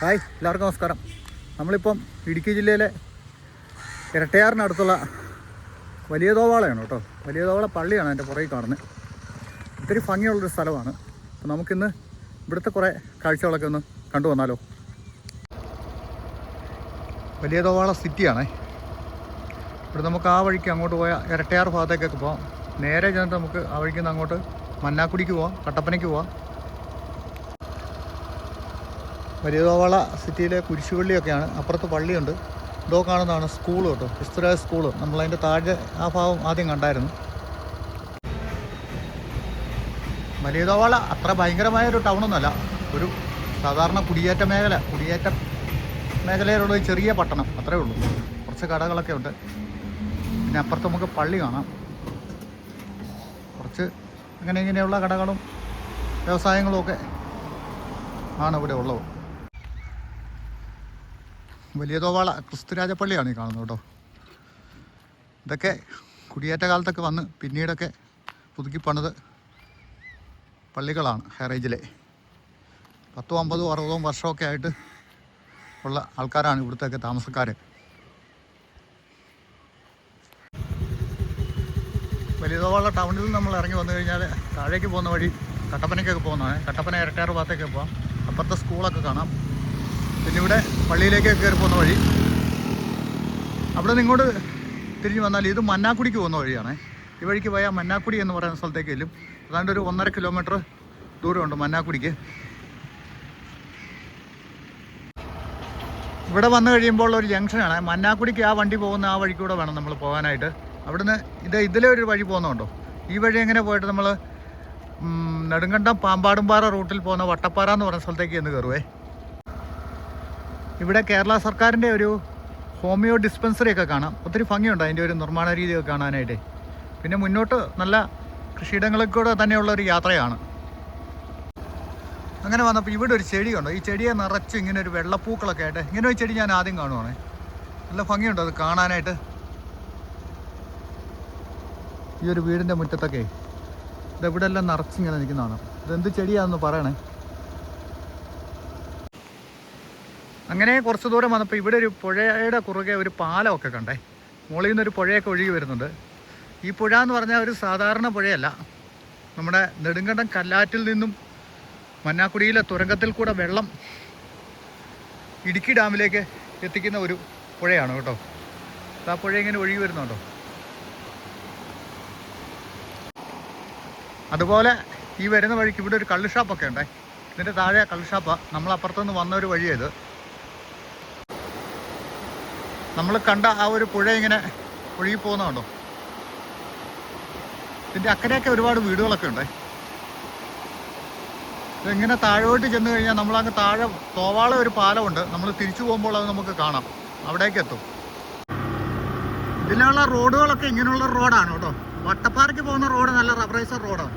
Hi എല്ലാവർക്കും നമസ്കാരം. നമ്മളിപ്പം ഇടുക്കി ജില്ലയിലെ ഇരട്ടയാറിനടുത്തുള്ള വലിയ തോവാളയാണ് കേട്ടോ. വലിയ തോവാള പള്ളിയാണ് എന്റെ പുറകിൽ കാണുന്നത് ഒത്തിരി ഭംഗിയുള്ളൊരു സ്ഥലമാണ്. അപ്പോൾ നമുക്കിന്ന് ഇവിടുത്തെ കുറേ കാഴ്ചകളൊക്കെ ഒന്ന് കണ്ടു വന്നാലോ? വലിയ തോവാള സിറ്റിയാണേ. ഇവിടെ നമുക്ക് ആ വഴിക്ക് അങ്ങോട്ട് പോയാൽ ഇരട്ടയാർ ഭാഗത്തേക്കൊക്കെ പോകാം നേരെ ചെന്നിട്ട് നമുക്ക് ആ വഴിക്ക് അങ്ങോട്ട് മന്നാക്കുടിക്ക് പോവാം കട്ടപ്പനയ്ക്ക് പോവാം. വലിയ സിറ്റിയിലെ കുരിശുപള്ളിയൊക്കെയാണ്. അപ്പുറത്ത് പള്ളിയുണ്ട്. ഇതോ കാണുന്നതാണ് സ്കൂൾ കേട്ടോ. ക്രിസ്തുരാജ് സ്കൂൾ. നമ്മളതിന്റെ താഴെ ആ ഭാഗം ആദ്യം കണ്ടായിരുന്നു. വലിയ അത്ര ഭയങ്കരമായ ഒരു ടൗണൊന്നുമല്ല. ഒരു സാധാരണ കുടിയേറ്റ മേഖല. കുടിയേറ്റ മേഖലയിലുള്ള ഒരു ചെറിയ പട്ടണം. അത്രേ ഉള്ളൂ. കുറച്ച് കടകളൊക്കെ ഉണ്ട്. പിന്നെ അപ്പുറത്ത് നമുക്ക് പള്ളി കാണാം. കുറച്ച് അങ്ങനെ ഇങ്ങനെയുള്ള കടകളും വ്യവസായങ്ങളും ഒക്കെ ആണ് ഇവിടെ ഉള്ളത്. വലിയ തോവാള ക്രിസ്തുരാജ പള്ളിയാണ് ഈ കാണുന്നത് കേട്ടോ. ഇതൊക്കെ കുടിയേറ്റ കാലത്തൊക്കെ വന്ന് പിന്നീടൊക്കെ പുതുക്കി പണിത് പള്ളികളാണ് ഹൈറേഞ്ചിലെ പത്തും അമ്പതും അറുപതും വർഷമൊക്കെ ആയിട്ട് ഉള്ള ആൾക്കാരാണ് ഇവിടുത്തെയൊക്കെ താമസക്കാർ വലിയതോവാള ടൗണിൽ നമ്മൾ ഇറങ്ങി വന്നു കഴിഞ്ഞാൽ താഴേക്ക് പോകുന്ന വഴി കട്ടപ്പനയ്ക്കൊക്കെ പോകുന്നതാണ്. കട്ടപ്പന ഇരട്ടാറ് ഭാഗത്തേക്ക് പോകാം അപ്പുറത്തെ സ്കൂളൊക്കെ കാണാം. പിന്നെ ഇവിടെ പള്ളിയിലേക്ക് കയറി പോകുന്ന വഴി. അവിടെ നിന്ന് ഇങ്ങോട്ട് തിരിഞ്ഞ് വന്നാൽ ഇത് മന്നാക്കുടിക്ക് പോകുന്ന വഴിയാണ്. ഈ വഴിക്ക് പോയാൽ മന്നാക്കുടി എന്ന് പറയുന്ന സ്ഥലത്തേക്ക് ചെല്ലും. അതാണ്ട് ഒരു ഒന്നര കിലോമീറ്റർ ദൂരമുണ്ട് മന്നാക്കുടിക്ക്. ഇവിടെ വന്നു കഴിയുമ്പോൾ ഒരു ജംഗ്ഷനാണ്. മന്നാക്കുടിക്ക് ആ വണ്ടി പോകുന്ന ആ വഴിക്കൂടെ വേണം നമ്മൾ പോകാനായിട്ട്. അവിടുന്ന് ഇത് ഇതിലെ ഒരു വഴി പോകുന്നുണ്ടോ? ഈ വഴി എങ്ങനെ പോയിട്ട് നമ്മൾ നെടുങ്കണ്ടം പാമ്പാടുംപാറ റൂട്ടിൽ പോകുന്ന വട്ടപ്പാറ എന്ന് പറയുന്ന സ്ഥലത്തേക്ക് എന്ന് കയറുവേ. ഇവിടെ കേരള സർക്കാരിന്റെ ഒരു ഹോമിയോ ഡിസ്പെൻസറി ഒക്കെ കാണാം. ഒത്തിരി ഭംഗിയുണ്ട് അതിന്റെ ഒരു നിർമ്മാണ രീതിയൊക്കെ കാണാനായിട്ട്. പിന്നെ മുന്നോട്ട് നല്ല കൃഷിയിടങ്ങളിൽ കൂടെ തന്നെയുള്ള ഒരു യാത്രയാണ്. അങ്ങനെ വന്നപ്പോൾ ഇവിടെ ഒരു ചെടിയുണ്ട് ഈ ചെടിയെ നിറച്ച് ഇങ്ങനെ ഒരു വെള്ളപ്പൂക്കളൊക്കെ ആയിട്ട് ഇങ്ങനെ ഒരു ചെടി ഞാൻ ആദ്യം കാണുവാണേ. നല്ല ഭംഗിയുണ്ട് അത് കാണാനായിട്ട്. ഈ ഒരു വീടിന്റെ മുറ്റത്തൊക്കെ ഇതെവിടെ എല്ലാം നിറച്ചിങ്ങനെ നിൽക്കുന്നതാണ് ഇതെന്ത് ചെടിയാണെന്ന് പറയണേ? അങ്ങനെ കുറച്ച് ദൂരം വന്നപ്പോൾ ഇവിടെ ഒരു പുഴയുടെ കുറുകെ ഒരു പാലമൊക്കെ കണ്ടേ. മുകളിൽ നിന്നൊരു പുഴയൊക്കെ ഒഴുകി വരുന്നുണ്ട്. ഈ പുഴ എന്ന് പറഞ്ഞാൽ ഒരു സാധാരണ പുഴയല്ല. നമ്മുടെ നെടുങ്കണ്ടം കല്ലാറ്റിൽ നിന്നും മന്നാക്കുടിയിലെ തുരങ്കത്തിൽ കൂടെ വെള്ളം ഇടുക്കി ഡാമിലേക്ക് എത്തിക്കുന്ന ഒരു പുഴയാണ് കേട്ടോ. ആ പുഴ ഇങ്ങനെ ഒഴുകി വരുന്നുണ്ടോ? അതുപോലെ ഈ വരുന്ന വഴിക്ക് ഇവിടെ ഒരു കള്ള് ഷാപ്പൊക്കെ ഉണ്ടേ. ഇതിന്റെ താഴെ കള്ള് ഷാപ്പാണ് നമ്മൾ അപ്പുറത്തുനിന്ന് വന്ന ഒരു വഴിയത് നമ്മൾ കണ്ട ആ ഒരു പുഴ ഇങ്ങനെ ഒഴുകി പോകുന്നുണ്ടോ ഇതിന്റെ അക്കരെയൊക്കെ ഒരുപാട് വീടുകളൊക്കെ ഉണ്ടേ. ഇങ്ങനെ താഴോട്ട് ചെന്ന് കഴിഞ്ഞാൽ നമ്മൾ നമ്മളങ്ങ് താഴെ തോവാള ഒരു പാലമുണ്ട്. നമ്മൾ തിരിച്ചു പോകുമ്പോൾ അത് നമുക്ക് കാണാം. അവിടേക്ക് എത്തും. ഇതിലുള്ള റോഡുകളൊക്കെ ഇങ്ങനെയുള്ള റോഡാണ് കേട്ടോ. വട്ടപ്പാറയ്ക്ക് പോകുന്ന റോഡ് നല്ല റബറൈസർ റോഡാണ്.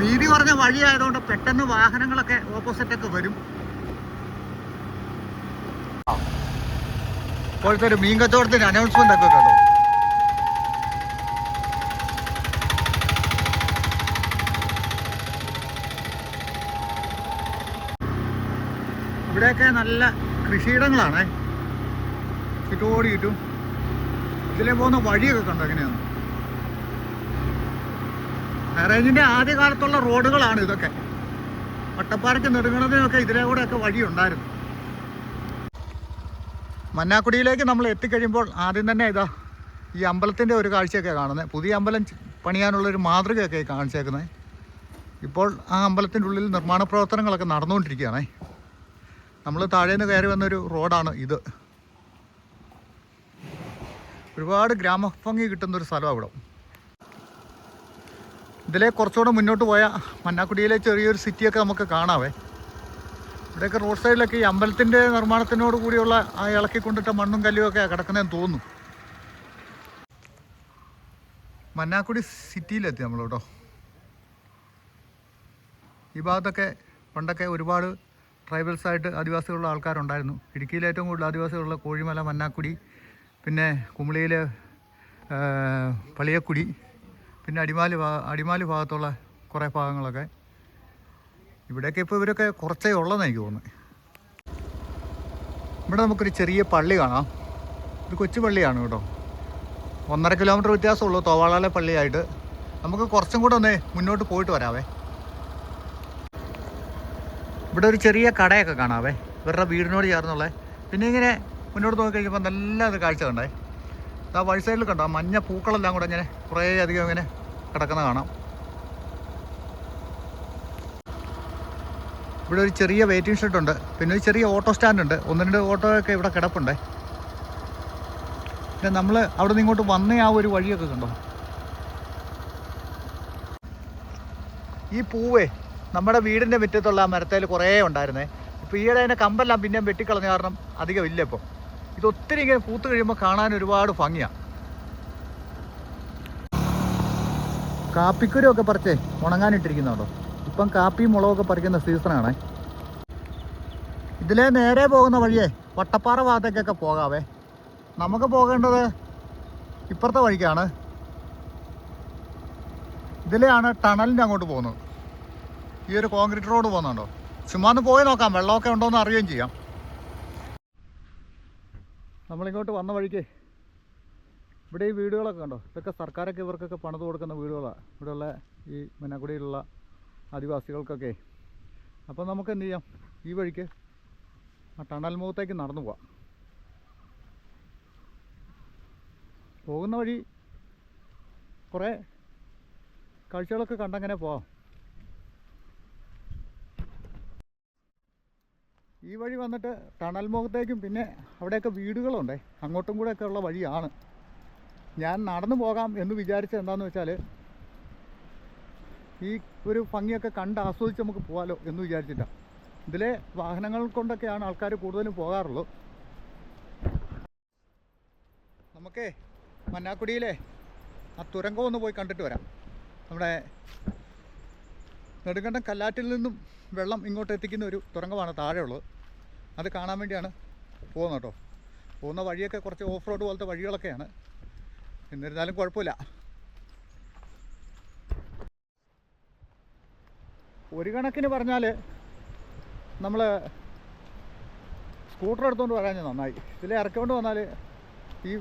വീതി കുറഞ്ഞ വഴിയായതുകൊണ്ട് പെട്ടെന്ന് വാഹനങ്ങളൊക്കെ ഓപ്പോസിറ്റൊക്കെ വരും. ഇപ്പോഴത്തെ ഒരു മീൻ കച്ചവടത്തിന് അനൗൺസ്മെന്റ് ഒക്കെ കേട്ടോ. ഇവിടെയൊക്കെ നല്ല കൃഷിയിടങ്ങളാണേ. ചുറ്റോടി ചുറ്റും ഇതിലെ പോകുന്ന വഴിയൊക്കെ കണ്ടോ എങ്ങനെയാണ് ഹൈറേഞ്ചിന്റെ ആദ്യകാലത്തുള്ള റോഡുകളാണ് ഇതൊക്കെ. വട്ടപ്പാറയ്ക്ക് നെടുങ്ങണതിനൊക്കെ ഇതിലെ കൂടെയൊക്കെ വഴിയുണ്ടായിരുന്നു. മന്നാക്കുടിയിലേക്ക് നമ്മൾ എത്തിക്കഴിയുമ്പോൾ ആദ്യം തന്നെ ഇതാ ഈ അമ്പലത്തിന്റെ ഒരു കാഴ്ചയൊക്കെ കാണുന്നത്. പുതിയ അമ്പലം പണിയാനുള്ളൊരു മാതൃകയൊക്കെ കാണിച്ചേക്കുന്നത് ഇപ്പോൾ ആ അമ്പലത്തിന്റെ ഉള്ളിൽ നിർമ്മാണ പ്രവർത്തനങ്ങളൊക്കെ നടന്നുകൊണ്ടിരിക്കുകയാണേ. നമ്മൾ താഴേന്ന് കയറി വന്നൊരു റോഡാണ് ഇത്. ഒരുപാട് ഗ്രാമഭംഗി കിട്ടുന്നൊരു സ്ഥലമാണ് ഇവിടെ. ഇതിലെ കുറച്ചുകൂടെ മുന്നോട്ട് പോയാൽ മന്നാക്കുടിയിലെ ചെറിയൊരു സിറ്റിയൊക്കെ നമുക്ക് കാണാവേ. ഇവിടെയൊക്കെ റോഡ് സൈഡിലൊക്കെ ഈ അമ്പലത്തിന്റെ നിർമ്മാണത്തിനോട് കൂടിയുള്ള ആ ഇളക്കി കൊണ്ടിട്ട മണ്ണും കല്ലും ഒക്കെ കിടക്കുന്നതെന്ന് തോന്നുന്നു. മന്നാക്കുടി സിറ്റിയിലെത്തി നമ്മൾ കേട്ടോ. ഈ ഭാഗത്തൊക്കെ പണ്ടൊക്കെ ഒരുപാട് ട്രൈബൽസായിട്ട് ആദിവാസികളുള്ള ആൾക്കാരുണ്ടായിരുന്നു. ഇടുക്കിയിൽ ഏറ്റവും കൂടുതൽ ആദിവാസികളുള്ള കോഴിമല മന്നാക്കുടി പിന്നെ കുമിളിയിലെ ആ, പളിയക്കുടി പിന്നെ അടിമാലി ഭാഗ അടിമാലി ഭാഗത്തുള്ള കുറേ ഭാഗങ്ങളൊക്കെ. ഇവിടെയൊക്കെ ഇപ്പോൾ ഇവരൊക്കെ കുറച്ചേ ഉള്ളതെന്ന് എനിക്ക് തോന്നുന്നത് ഇവിടെ നമുക്കൊരു ചെറിയ പള്ളി കാണാം. ഒരു കൊച്ചു പള്ളിയാണ് കേട്ടോ. ഒന്നര കിലോമീറ്റർ വ്യത്യാസമുള്ളൂ തോവാളാലെ പള്ളിയായിട്ട്. നമുക്ക് കുറച്ചും കൂടെ ഒന്ന് മുന്നോട്ട് പോയിട്ട് വരാവേ. ഇവിടെ ഒരു ചെറിയ കടയൊക്കെ കാണാവേ. ഇവരുടെ വീടിനോട് ചേർന്നുള്ള. പിന്നെ ഇങ്ങനെ മുന്നോട്ട് നോക്കി കഴിയുമ്പോൾ നല്ല ഒരു കാഴ്ച കണ്ടേ. ആ വഴി സൈഡിൽ കണ്ടോ? മഞ്ഞ പൂക്കളെല്ലാം കൂടെ ഇങ്ങനെ കുറേ അധികം ഇങ്ങനെ കിടക്കുന്ന കാണാം. ഇവിടെ ഒരു ചെറിയ വെയിറ്റിംഗ് ഷെഡ് ഉണ്ട്. പിന്നെ ഒരു ചെറിയ ഓട്ടോ സ്റ്റാൻഡ് ഉണ്ട്. ഒന്ന് രണ്ട് ഓട്ടോ ഒക്കെ ഇവിടെ കിടപ്പുണ്ടേ. പിന്നെ നമ്മൾ അവിടെ നിന്ന് ഇങ്ങോട്ട് വന്ന ആ ഒരു വഴിയൊക്കെ കണ്ടോ? ഈ പൂവേ നമ്മുടെ വീടിന്റെ മുറ്റത്തുള്ള ആ മരത്തേൽ കുറേ ഉണ്ടായിരുന്നേ. ഇപ്പോൾ ഈയിടെ അതിന്റെ കമ്പെല്ലാം പിന്നെ വെട്ടിക്കളഞ്ഞ കാരണം അധികം ഇല്ല ഇപ്പോൾ ഇത് ഒത്തിരി ഇങ്ങനെ പൂത്ത് കഴിയുമ്പോൾ കാണാൻ ഒരുപാട് ഭംഗിയാണ് കാപ്പിക്കുരൊക്കെ പറിച്ചേ ഉണങ്ങാനിട്ടിരിക്കുന്നുണ്ടോ ഇപ്പം കാപ്പി മുളകൊക്കെ പറിക്കുന്ന സീസണാണ്. ഇതിലെ നേരെ പോകുന്ന വഴിയേ വട്ടപ്പാറ ഭാഗത്തേക്കൊക്കെ പോകാവേ. നമുക്ക് പോകേണ്ടത് ഇപ്പുറത്തെ വഴിക്കാണ്. ഇതിലെയാണ് ടണലിന്റെ അങ്ങോട്ട് പോകുന്നത്. ഈ ഒരു കോൺക്രീറ്റ് റോഡ് പോകുന്നുണ്ടോ? ചുമ്മാ പോയി നോക്കാം വെള്ളമൊക്കെ ഉണ്ടോ എന്ന് അറിയുകയും ചെയ്യാം. നമ്മളിങ്ങോട്ട് വന്ന വഴിക്ക് ഇവിടെ ഈ വീടുകളൊക്കെ ഉണ്ടോ ഇതൊക്കെ സർക്കാരൊക്കെ ഇവർക്കൊക്കെ പണിത് കൊടുക്കുന്ന വീടുകളാണ് ഇവിടെയുള്ള ഈ മന്നക്കുടിയിലുള്ള ആദിവാസികൾക്കൊക്കെ. അപ്പോൾ നമുക്ക് എന്ത് ചെയ്യാം ഈ വഴിക്ക് ആ ടണൽ മുഖത്തേക്ക് നടന്നു പോവാം. പോകുന്ന വഴി കുറേ കാഴ്ചകളൊക്കെ കണ്ടങ്ങനെ പോവാം. ഈ വഴി വന്നിട്ട് ടണൽ മുഖത്തേക്കും പിന്നെ അവിടെയൊക്കെ വീടുകളുണ്ടേ. അങ്ങോട്ടും കൂടെയൊക്കെ ഉള്ള വഴിയാണ്. ഞാൻ നടന്നു പോകാം എന്ന് വിചാരിച്ചത് എന്താണെന്ന് വെച്ചാൽ ഈ ഒരു ഭംഗിയൊക്കെ കണ്ട് ആസ്വദിച്ച് നമുക്ക് പോകാമല്ലോ എന്ന് വിചാരിച്ചിട്ടാണ് ഇതിലെ വാഹനങ്ങൾ കൊണ്ടൊക്കെയാണ് ആൾക്കാർ കൂടുതലും പോകാറുള്ളത്. നമുക്കേ മന്നാക്കുടിയിലെ ആ തുരങ്കം ഒന്ന് പോയി കണ്ടിട്ട് വരാം. നമ്മുടെ നെടുങ്കണ്ടം കല്ലാറ്റിൽ നിന്നും വെള്ളം ഇങ്ങോട്ട് എത്തിക്കുന്ന ഒരു തുരങ്കമാണ് താഴെയുള്ളത്. അത് കാണാൻ വേണ്ടിയാണ് പോകുന്നത് കേട്ടോ. പോകുന്ന വഴിയൊക്കെ കുറച്ച് ഓഫ് റോഡ് പോലത്തെ വഴികളൊക്കെയാണ്. എന്നിരുന്നാലും കുഴപ്പമില്ല. ഒരു കണക്കിന് പറഞ്ഞാൽ നമ്മൾ സ്കൂട്ടർ എടുത്തുകൊണ്ട് വരാൻ നന്നായി. ഇതിൽ ഇറക്കിക്കൊണ്ട് വന്നാൽ ഈ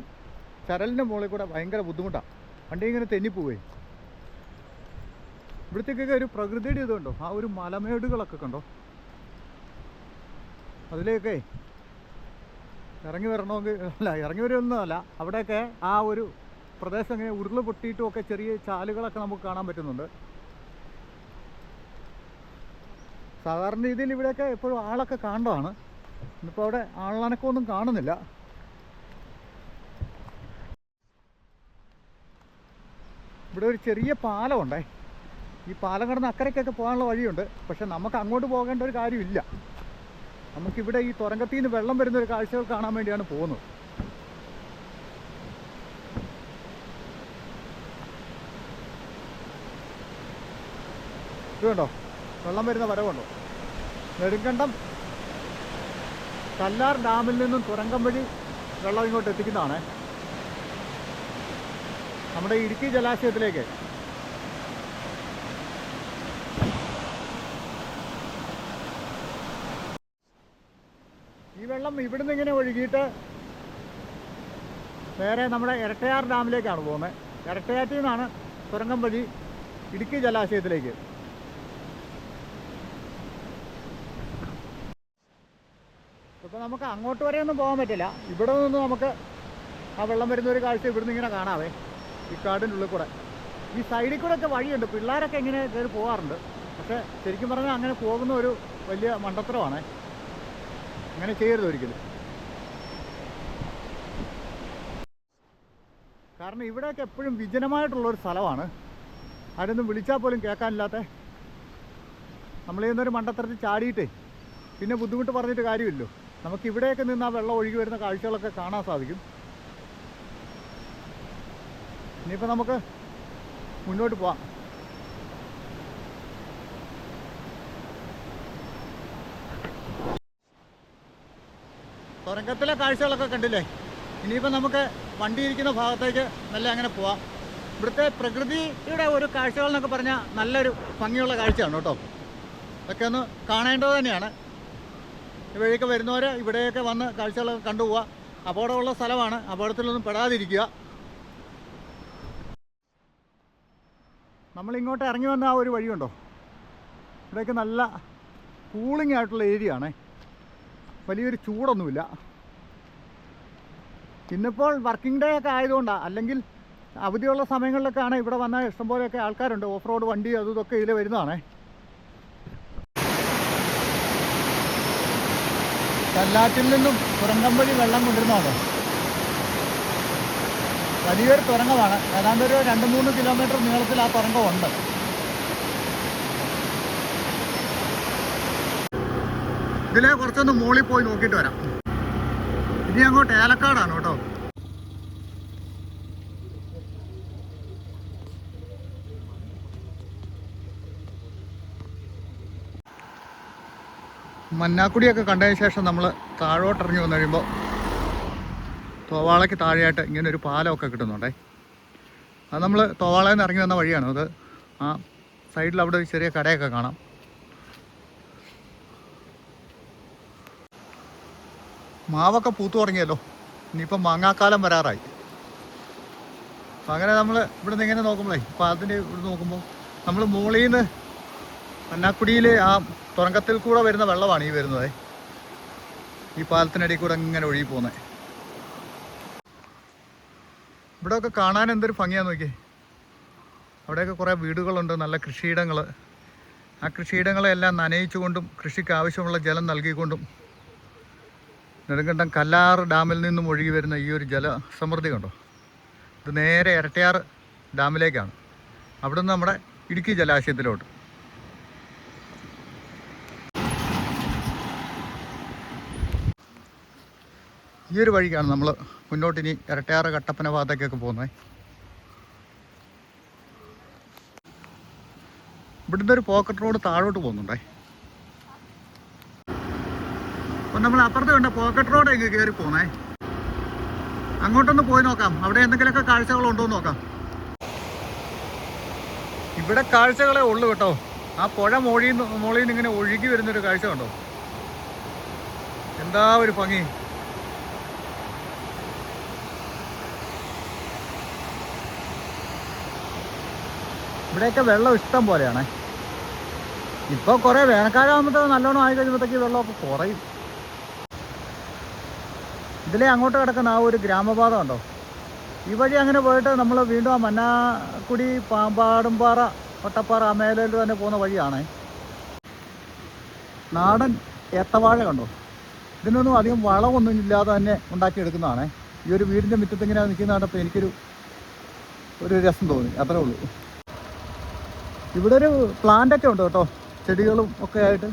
ചരലിന്റെ മുകളിൽ കൂടെ ഭയങ്കര ബുദ്ധിമുട്ടാണ് വണ്ടി ഇങ്ങനെ തെന്നിപ്പോവേ. ഇവിടത്തേക്കൊക്കെ ഒരു പ്രകൃതിയുടെ ഇതുണ്ടോ ആ ഒരു മലമേടുകളൊക്കെ കണ്ടോ? അതിലേക്കേ ഇറങ്ങി വരണമെങ്കിൽ അല്ല ഇറങ്ങി വരുന്നതല്ല. അവിടെയൊക്കെ ആ ഒരു പ്രദേശം ഇങ്ങനെ ഉരുൾ പൊട്ടിയിട്ടും ഒക്കെ ചെറിയ ചാലുകളൊക്കെ നമുക്ക് കാണാൻ പറ്റുന്നുണ്ട്. സാധാരണ രീതിയിൽ ഇവിടെയൊക്കെ എപ്പോഴും ആളൊക്കെ കാണുന്നതാണ്. ഇന്നിപ്പോൾ അവിടെ ആളനക്കമൊന്നും കാണുന്നില്ല. ഇവിടെ ഒരു ചെറിയ പാലമുണ്ടേ. ഈ പാലം കടന്ന് അക്കരയ്ക്കൊക്കെ പോകാനുള്ള വഴിയുണ്ട്. പക്ഷെ നമുക്ക് അങ്ങോട്ട് പോകേണ്ട ഒരു കാര്യമില്ല. നമുക്കിവിടെ ഈ തുരങ്കത്തിൽ നിന്ന് വെള്ളം വരുന്ന ഒരു കാഴ്ചകൾ കാണാൻ വേണ്ടിയാണ് പോകുന്നത്. ഇതുണ്ടോ വെള്ളം വരുന്ന വരവുണ്ടോ. നെടുങ്കണ്ടം കല്ലാർ ഡാമിൽ നിന്നും തുരങ്കം വഴി വെള്ളം ഇങ്ങോട്ട് എത്തിക്കുന്നതാണ്. നമ്മുടെ ഇടുക്കി ജലാശയത്തിലേക്ക്. ഈ വെള്ളം ഇവിടുന്ന് ഇങ്ങനെ ഒഴുകിയിട്ട് നേരെ നമ്മുടെ ഇരട്ടയാർ ഡാമിലേക്കാണ് പോകുന്നത്. ഇരട്ടയാറ്റിൽ നിന്നാണ് തുരങ്കം വഴി ഇടുക്കി ജലാശയത്തിലേക്ക്. നമുക്ക് അങ്ങോട്ട് വരെ ഒന്നും പോകാൻ പറ്റില്ല. ഇവിടെ നിന്ന് നമുക്ക് ആ വെള്ളം വരുന്ന ഒരു കാഴ്ച ഇവിടുന്ന് ഇങ്ങനെ കാണാവേ. ഈ കാടിന്റെ ഉള്ളിൽ കൂടെ. ഈ സൈഡിൽ കൂടെ ഒക്കെ വഴിയുണ്ട്. പിള്ളേരൊക്കെ ഇങ്ങനെ കയറി പോകാറുണ്ട്. പക്ഷേ ശരിക്കും പറഞ്ഞാൽ അങ്ങനെ പോകുന്ന ഒരു വലിയ മണ്ടത്തരമാണ്. അങ്ങനെ ചെയ്യരുത് ഒരിക്കലും. കാരണം ഇവിടെയൊക്കെ എപ്പോഴും വിജനമായിട്ടുള്ളൊരു സ്ഥലമാണ്. ആരൊന്നും വിളിച്ചാൽ പോലും കേൾക്കാനില്ലാത്ത നമ്മൾ മണ്ടത്തരത്തിൽ ചാടിയിട്ടേ. പിന്നെ ബുദ്ധിമുട്ട് പറഞ്ഞിട്ട് കാര്യമില്ലല്ലോ. നമുക്ക് ഇവിടെയൊക്കെ നിന്ന് ആ വെള്ളം ഒഴുകി വരുന്ന കാഴ്ചകളൊക്കെ കാണാൻ സാധിക്കും. ഇനിയിപ്പോൾ നമുക്ക് മുന്നോട്ട് പോവാം. തുരങ്കത്തിലെ കാഴ്ചകളൊക്കെ കണ്ടില്ലേ? ഇനിയിപ്പോൾ നമുക്ക് വണ്ടി ഇരിക്കുന്ന ഭാഗത്തേക്ക് നല്ല അങ്ങനെ പോവാം. ഇവിടുത്തെ പ്രകൃതിയുടെ ഒരു കാഴ്ചകൾ എന്നൊക്കെ പറഞ്ഞാൽ നല്ലൊരു ഭംഗിയുള്ള കാഴ്ചയാണ് കേട്ടോ. അതൊക്കെ ഒന്ന് കാണേണ്ടത് തന്നെയാണ്. ഇവയൊക്കെ വരുന്നവർ ഇവിടെയൊക്കെ വന്ന് കാഴ്ചകളൊക്കെ കണ്ടുപോവുക അപകടമുള്ള സ്ഥലമാണ്. അപകടത്തിലൊന്നും പെടാതിരിക്കുക. നമ്മളിങ്ങോട്ട് ഇറങ്ങി വന്ന ആ ഒരു വഴിയുണ്ടോ? ഇവിടെയൊക്കെ നല്ല കൂളിംഗ് ആയിട്ടുള്ള ഏരിയ ആണേ. വലിയൊരു ചൂടൊന്നുമില്ല. ഇന്നിപ്പോൾ വർക്കിംഗ് ഡേ ഒക്കെ ആയതുകൊണ്ടാണ് അല്ലെങ്കിൽ അവധിയുള്ള സമയങ്ങളിലൊക്കെയാണ് ഇവിടെ വന്ന ഇഷ്ടംപോലെയൊക്കെ ആൾക്കാരുണ്ട്. ഓഫ് റോഡ് വണ്ടി അതും ഇതൊക്കെ ഇതിൽ വരുന്നതാണേ. കല്ലാറ്റിൽ നിന്നും തുരങ്കം വഴി വെള്ളം കൊണ്ടിരുന്നതാണ് വലിയൊരു തുരങ്കമാണ്. ഏതാണ്ട് ഒരു രണ്ട് മൂന്ന് കിലോമീറ്റർ നീളത്തിൽ ആ തുരങ്കമുണ്ട്. ഇതിലെ കുറച്ചൊന്ന് മുകളിൽ പോയി നോക്കിയിട്ട് വരാം. ഇനി അങ്ങോട്ട് ഏലക്കാടാണ് കേട്ടോ. മന്നാക്കുടിയൊക്കെ കണ്ടതിന് ശേഷം നമ്മൾ താഴോട്ട് ഇറങ്ങി വന്നു കഴിയുമ്പോൾ തോവാളയ്ക്ക് താഴെയായിട്ട് ഇങ്ങനെ ഒരു പാലമൊക്കെ കിട്ടുന്നുണ്ടേ. അത് നമ്മൾ തോവാളയിൽ നിന്ന് ഇറങ്ങി വന്ന വഴിയാണ്. അത് ആ സൈഡിൽ അവിടെ ഒരു ചെറിയ കടയൊക്കെ കാണാം. മാവൊക്കെ പൂത്തു തുടങ്ങിയല്ലോ. ഇനിയിപ്പം മാങ്ങാക്കാലം വരാറായി. അപ്പം അങ്ങനെ നമ്മൾ ഇവിടെ നിന്ന് ഇങ്ങനെ നോക്കുമ്പോഴേ അപ്പം അതിന്റെ ഇവിടെ നോക്കുമ്പോൾ നമ്മൾ മുകളിൽ നിന്ന് മന്നാക്കുടിയിൽ ആ തുറങ്കത്തിൽ കൂടെ വരുന്ന വെള്ളമാണ് ഈ വരുന്നത്. ഈ പാലത്തിനടിയിൽ കൂടെ ഇങ്ങനെ ഒഴുകി പോകുന്നത് ഇവിടെയൊക്കെ കാണാൻ എന്തൊരു ഭംഗിയാന്ന് നോക്കിയേ. അവിടെയൊക്കെ കുറേ വീടുകളുണ്ട് നല്ല കൃഷിയിടങ്ങൾ ആ കൃഷിയിടങ്ങളെല്ലാം നനയിച്ചുകൊണ്ടും കൃഷിക്ക് ആവശ്യമുള്ള ജലം നൽകിക്കൊണ്ടും നെടുങ്കണ്ടം കല്ലാർ ഡാമിൽ നിന്നും ഒഴുകി വരുന്ന ഈ ഒരു ജലസമൃദ്ധി കണ്ടോ? ഇത് നേരെ ഇരട്ടയാർ ഡാമിലേക്കാണ്. അവിടുന്ന് നമ്മുടെ ഇടുക്കി ജലാശയത്തിലോട്ട്. ഈ ഒരു വഴിക്കാണ് നമ്മൾ മുന്നോട്ട് ഇനി ഇരട്ടയാറ് കട്ടപ്പന ഭാഗത്തേക്കൊക്കെ പോകുന്നത്. ഇവിടുന്ന് ഒരു പോക്കറ്റ് റോഡ് താഴോട്ട് പോകുന്നുണ്ടേ. അപ്പം നമ്മൾ അപ്പുറത്ത് കണ്ട പോക്കറ്റ് റോഡ് എങ്ങ് കയറി പോന്നേ. അങ്ങോട്ടൊന്ന് പോയി നോക്കാം. അവിടെ എന്തെങ്കിലുമൊക്കെ കാഴ്ചകളുണ്ടോ എന്ന് നോക്കാം. ഇവിടെ കാഴ്ചകളെ ഉള്ളു കേട്ടോ. ആ പുഴ മോഴിന്ന് മോളിന്ന് ഇങ്ങനെ ഒഴുകി വരുന്നൊരു കാഴ്ച കണ്ടോ? എന്താ ഒരു ഭംഗി. ഇവിടെയൊക്കെ വെള്ളം ഇഷ്ടം പോലെയാണ്. ഇപ്പോൾ കുറേ വേനൽക്കാലം ആകുമ്പോഴത്തെ നല്ലോണം ആയി കഴിയുമ്പോഴത്തേക്ക് വെള്ളമൊക്കെ കുറയും. ഇതിലെ അങ്ങോട്ട് കിടക്കുന്ന ആ ഒരു ഗ്രാമപാത ഉണ്ടോ ഈ വഴി അങ്ങനെ പോയിട്ട് നമ്മൾ വീണ്ടും ആ മന്നാക്കുടി പാമ്പാടുംപാറ ഒട്ടപ്പാറ ആ മേലയിൽ തന്നെ പോകുന്ന വഴിയാണേ. നാടൻ ഏത്തവാഴ കണ്ടോ? ഇതിനൊന്നും അധികം വളമൊന്നും ഇല്ലാതെ തന്നെ ഉണ്ടാക്കിയെടുക്കുന്നതാണേ. ഈ ഒരു വീടിന്റെ മുറ്റത്ത് ഇങ്ങനെ നിൽക്കുന്ന കണ്ടപ്പോൾ എനിക്കൊരു ഒരു രസം തോന്നി. അത്രേ ഉള്ളൂ. ഇവിടെ ഒരു പ്ലാന്റ് ഒക്കെ ഉണ്ട് കേട്ടോ. ചെടികളും ഒക്കെ ആയിട്ട്.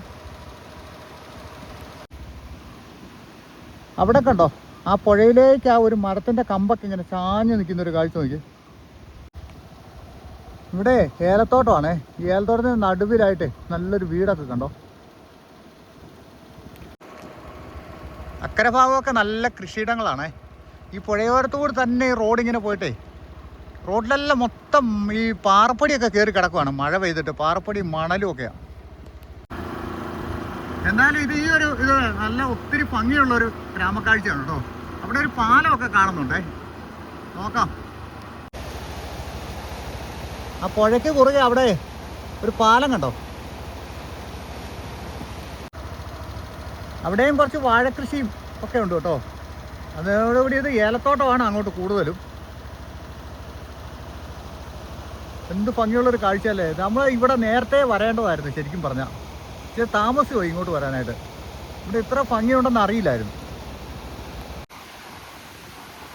അവിടെ കണ്ടോ? ആ പുഴയിലേക്ക് ആ ഒരു മരത്തിന്റെ കമ്പൊക്കെ ഇങ്ങനെ ചാഞ്ഞു നിൽക്കുന്ന ഒരു കാഴ്ച നോക്കി ഇവിടെ ഏലത്തോട്ടമാണേ. ഈ ഏലത്തോട്ടത്തിന് നടുവിലായിട്ട് നല്ലൊരു വീടൊക്കെ കണ്ടോ? അക്കരഭാഗമൊക്കെ നല്ല കൃഷിയിടങ്ങളാണേ. ഈ പുഴയോരത്തുകൂടി തന്നെ ഈ റോഡിങ്ങനെ പോയിട്ടേ റോഡിലെല്ലാം മൊത്തം ഈ പാറപ്പൊടിയൊക്കെ കയറി കിടക്കുവാണ്. മഴ പെയ്തിട്ട് പാറപ്പടി മണലും ഒക്കെയാണ് എന്നാലും ഇത് ഈ ഒരു ഇത് നല്ല ഒത്തിരി ഭംഗിയുള്ള ഒരു ഗ്രാമക്കാഴ്ചയാണ് കേട്ടോ. അവിടെ ഒരു പാലമൊക്കെ കാണുന്നുണ്ടേ. നോക്കാം. ആ പുഴയ്ക്ക് കുറുകെ അവിടെ ഒരു പാലം കണ്ടോ? അവിടെയും കുറച്ച് വാഴക്കൃഷിയും ഒക്കെ ഉണ്ട് കേട്ടോ. അതോടുകൂടി ഇത് ഏലത്തോട്ടമാണ് അങ്ങോട്ട് കൂടുതലും. എന്ത് ഭംഗിയുള്ളൊരു കാഴ്ചയല്ലേ? നമ്മൾ ഇവിടെ നേരത്തെ വരേണ്ടതായിരുന്നു ശരിക്കും പറഞ്ഞാൽ ഇച്ചിരി താമസിക്കുമോ ഇങ്ങോട്ട് വരാനായിട്ട്? ഇവിടെ ഇത്ര ഭംഗിയുണ്ടെന്ന് അറിയില്ലായിരുന്നു.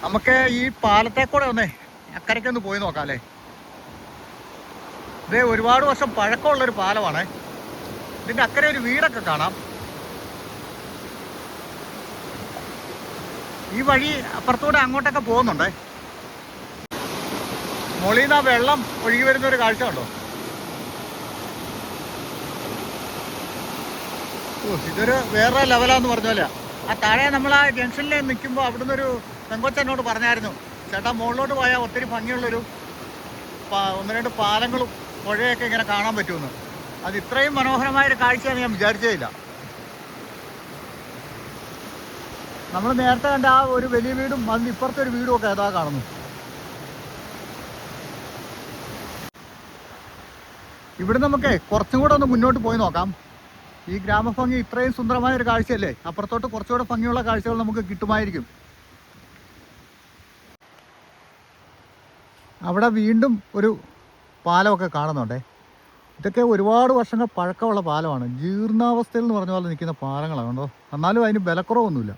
നമുക്ക് ഈ പാലത്തെ കൂടെ ഒന്നേ അക്കരയ്ക്കൊന്ന് പോയി നോക്കാം അല്ലേ ഇതേ ഒരുപാട് വർഷം പഴക്കമുള്ളൊരു പാലമാണ്. ഇതിന്റെ അക്കരെ ഒരു വീടൊക്കെ കാണാം. ഈ വഴി അപ്പുറത്തൂടെ അങ്ങോട്ടൊക്കെ പോകുന്നുണ്ടേ? മുകളിൽ നിന്ന് ആ വെള്ളം ഒഴുകി വരുന്ന ഒരു കാഴ്ച ഉണ്ടോ ഓ ഇതൊരു വേറെ ലെവലാന്ന് പറഞ്ഞ ആ താഴെ നമ്മൾ ആ ജംഗ്ഷനിൽ നിൽക്കുമ്പോൾ അവിടുന്ന് ഒരു പെങ്കൊച്ചനോട് പറഞ്ഞായിരുന്നു. ചേട്ടാ മുകളിലോട്ട് പോയാൽ ഒത്തിരി ഭംഗിയുള്ളൊരു ഒന്ന് രണ്ട് പാലങ്ങളും പുഴയൊക്കെ ഇങ്ങനെ കാണാൻ പറ്റുമെന്ന്. അത് ഇത്രയും മനോഹരമായ ഒരു കാഴ്ചയാണ് ഞാൻ വിചാരിച്ചേയില്ല നമ്മൾ നേരത്തെ കണ്ട ആ ഒരു വലിയ വീടും അതിന് ഇപ്പുറത്തെ ഒരു വീടും ഒക്കെ ഏതാ കാണുന്നു ഇവിടെ നമുക്ക് കുറച്ചും കൂടെ ഒന്ന് മുന്നോട്ട് പോയി നോക്കാം. ഈ ഗ്രാമഭംഗി ഇത്രയും സുന്ദരമായ ഒരു കാഴ്ചയല്ലേ? അപ്പുറത്തോട്ട് കുറച്ചുകൂടെ ഭംഗിയുള്ള കാഴ്ചകൾ നമുക്ക് കിട്ടുമായിരിക്കും. അവിടെ വീണ്ടും ഒരു പാലമൊക്കെ കാണുന്നുണ്ടേ. ഇതൊക്കെ ഒരുപാട് വർഷങ്ങൾ പഴക്കമുള്ള പാലമാണ്. ജീർണാവസ്ഥയിൽ എന്ന് പറഞ്ഞ പോലെ നിൽക്കുന്ന പാലങ്ങളാണ് കണ്ടോ? എന്നാലും അതിന് ബലക്കുറവൊന്നുമില്ല.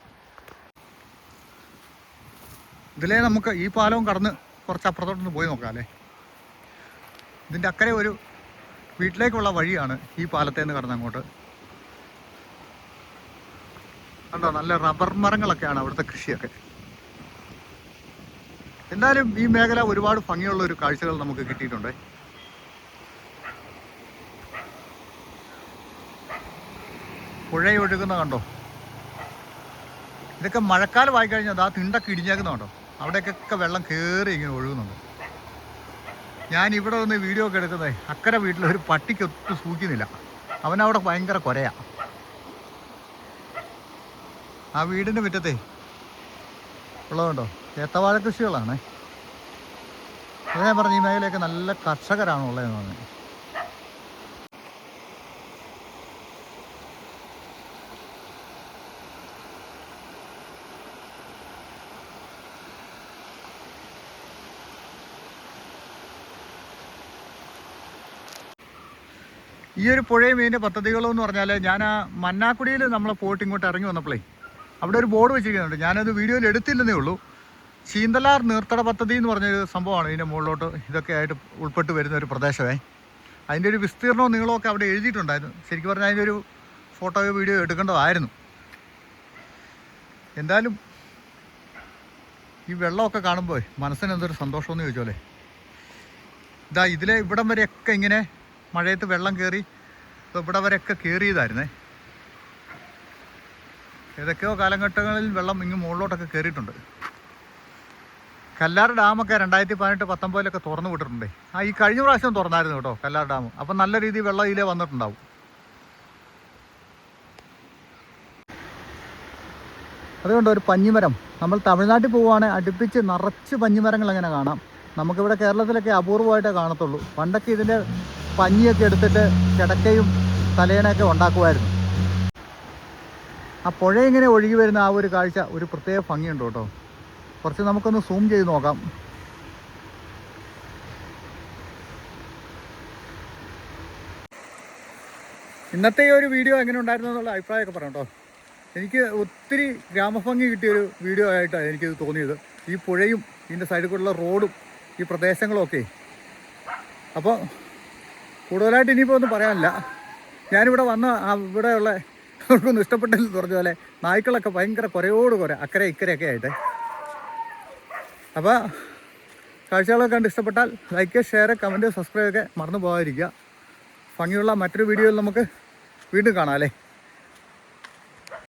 ഇതിലേ നമുക്ക് ഈ പാലവും കടന്ന് കുറച്ച് അപ്പുറത്തോട്ടൊന്ന് പോയി നോക്കാം അല്ലേ? ഇതിന്റെ അക്കരെ ഒരു വീട്ടിലേക്കുള്ള വഴിയാണ് ഈ പാലത്തിൽ നിന്ന് കടന്നങ്ങോട്ട്. കണ്ടോ നല്ല റബ്ബർ മരങ്ങളൊക്കെയാണ് അവിടുത്തെ കൃഷിയൊക്കെ. എന്തായാലും ഈ മേഖല ഒരുപാട് ഭംഗിയുള്ള ഒരു കാഴ്ചകൾ നമുക്ക് കിട്ടിയിട്ടുണ്ട്. പുഴയൊഴുകുന്ന കണ്ടോ? ഇതൊക്കെ മഴക്കാലമായി കഴിഞ്ഞാൽ ആ തിണ്ടൊക്കെ ഇടിഞ്ഞേക്കുന്ന കണ്ടോ അവിടേക്കൊക്കെ വെള്ളം കയറി ഇങ്ങനെ ഒഴുകുന്നുണ്ട്. ഞാൻ ഇവിടെ വന്ന് വീഡിയോ ഒക്കെ എടുക്കുന്നത് അക്കരെ വീട്ടിൽ ഒരു പട്ടിക്ക് ഒട്ടും സൂക്കുന്നില്ല അവനവിടെ ഭയങ്കര കൊരയാ. ആ വീടിന്റെ മുറ്റത്തെ ഉള്ളതുണ്ടോ ഏത്തവാഴ കൃഷികളാണ്. അത് ഞാൻ പറഞ്ഞു ഈ മേഖലയൊക്കെ നല്ല കർഷകരാണ് ഉള്ളതെന്ന് പറഞ്ഞു. ഈ ഒരു പുഴയും ഇതിന്റെ പദ്ധതികളും എന്ന് പറഞ്ഞാൽ ഞാൻ ആ മന്നാക്കുടിയിൽ നമ്മളെ പോയിട്ട് ഇങ്ങോട്ട് ഇറങ്ങി വന്നപ്പോഴേ അവിടെ ഒരു ബോർഡ് വെച്ചിരിക്കുന്നുണ്ട്. ഞാനത് വീഡിയോയിൽ എടുത്തില്ലെന്നേ ഉള്ളൂ. ചീന്തലാർ നീർത്തട പദ്ധതി എന്ന് പറഞ്ഞൊരു സംഭവമാണ് ഇതിന്റെ മുകളിലോട്ട് ഇതൊക്കെ ആയിട്ട് ഉൾപ്പെട്ട് വരുന്ന ഒരു പ്രദേശമേ. അതിന്റെ ഒരു വിസ്തീർണവും നീളവും ഒക്കെ അവിടെ എഴുതിയിട്ടുണ്ടായിരുന്നു. ശരിക്കും പറഞ്ഞാൽ അതിന്റെ ഒരു ഫോട്ടോയോ വീഡിയോ എടുക്കേണ്ടതായിരുന്നു. എന്തായാലും ഈ വെള്ളമൊക്കെ കാണുമ്പോൾ മനസ്സിന് എന്തൊരു സന്തോഷമെന്ന് ചോദിച്ചോലേ ഇതാ ഇതിലെ ഇവിടം വരെയൊക്കെ ഇങ്ങനെ മഴയത്ത് വെള്ളം കയറി ഇപ്പോൾ ഇവിടെ വരെയൊക്കെ കയറിയതായിരുന്നേ ഏതൊക്കെയോ കാലഘട്ടങ്ങളിൽ വെള്ളം ഇങ്ങ് മുകളിലോട്ടൊക്കെ കയറിയിട്ടുണ്ട് കല്ലാർ ഡാമൊക്കെ രണ്ടായിരത്തി പതിനെട്ട് പത്തൊമ്പതിലൊക്കെ തുറന്നു വിട്ടിട്ടുണ്ട്. ആ ഈ കഴിഞ്ഞ പ്രാവശ്യം തുറന്നായിരുന്നു കേട്ടോ കല്ലാർ ഡാം. അപ്പം നല്ല രീതിയിൽ വെള്ളം ഇതിലേ വന്നിട്ടുണ്ടാവും. അതുകൊണ്ട് ഒരു പഞ്ഞിമരം. നമ്മൾ തമിഴ്നാട്ടിൽ പോവുകയാണെങ്കിൽ അടുപ്പിച്ച് നിറച്ച് പഞ്ഞിമരങ്ങൾ അങ്ങനെ കാണാം. നമുക്കിവിടെ കേരളത്തിലൊക്കെ അപൂർവമായിട്ടേ കാണത്തുള്ളൂ. പണ്ടൊക്കെ ഇതിന്റെ പഞ്ഞിയൊക്കെ എടുത്തിട്ട് കിടക്കയും തലേണയൊക്കെ ഉണ്ടാക്കുമായിരുന്നു. ആ പുഴ ഇങ്ങനെ ഒഴുകി വരുന്ന ആ ഒരു കാഴ്ച ഒരു പ്രത്യേക ഭംഗിയുണ്ട് കേട്ടോ. കുറച്ച് നമുക്കൊന്ന് സൂം ചെയ്ത് നോക്കാം. ഇന്നത്തെ ഈ ഒരു വീഡിയോ എങ്ങനെ ഉണ്ടായിരുന്നു എന്നുള്ള അഭിപ്രായമൊക്കെ പറയാം കേട്ടോ. എനിക്ക് ഒത്തിരി ഗ്രാമഭംഗി കിട്ടിയൊരു വീഡിയോ ആയിട്ടാണ് എനിക്കിത് തോന്നിയത്. ഈ പുഴയും ഇതിന്റെ സൈഡിൽ കൂടെയുള്ള റോഡും ഈ പ്രദേശങ്ങളും ഒക്കെ അപ്പോൾ കൂടുതലായിട്ട് ഇനിയിപ്പോൾ ഒന്നും പറയാനില്ല. ഞാനിവിടെ വന്ന ഇവിടെ ഇവിടെയുള്ള അവർക്കൊന്നും ഇഷ്ടപ്പെട്ടില്ല പറഞ്ഞ പോലെ നായ്ക്കളൊക്കെ ഭയങ്കര കുറയോട് കുറെ അക്കരെ ഇക്കരെയൊക്കെ ആയിട്ട്. അപ്പോൾ കാഴ്ചകളൊക്കെ കണ്ട് ഇഷ്ടപ്പെട്ടാൽ ലൈക്ക് ഷെയർ കമന്റ് സബ്സ്ക്രൈബ് ഒക്കെ മറന്നു പോകാതിരിക്കുക. ഭംഗിയുള്ള മറ്റൊരു വീഡിയോയിൽ നമുക്ക് വീണ്ടും കാണാം അല്ലേ?